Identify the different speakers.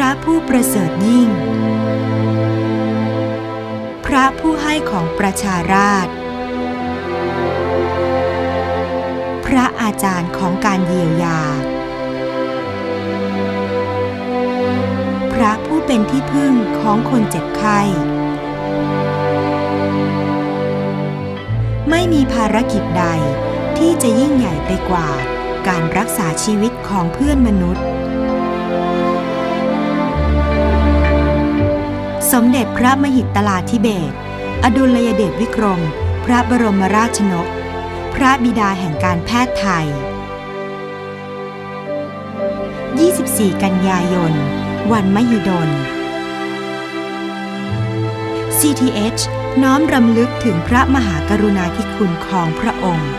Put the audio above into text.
Speaker 1: พระผู้ประเสริฐยิ่ง พระผู้ให้ของประชาราษฎร์พระอาจารย์ของการเยียวยา พระผู้เป็นที่พึ่งของคนเจ็บไข้ ไม่มีภารกิจใดที่จะยิ่งใหญ่ไปกว่าการรักษาชีวิตของเพื่อนมนุษย์ สมเด็จพระมหิตลาธิเบศอดุลยเดชวิกรม พระบรมราชนก พระบิดาแห่งการแพทย์ไทย 24 กันยายน วันมหิดล CTH น้อมรำลึกถึงพระมหากรุณาธิคุณของพระองค์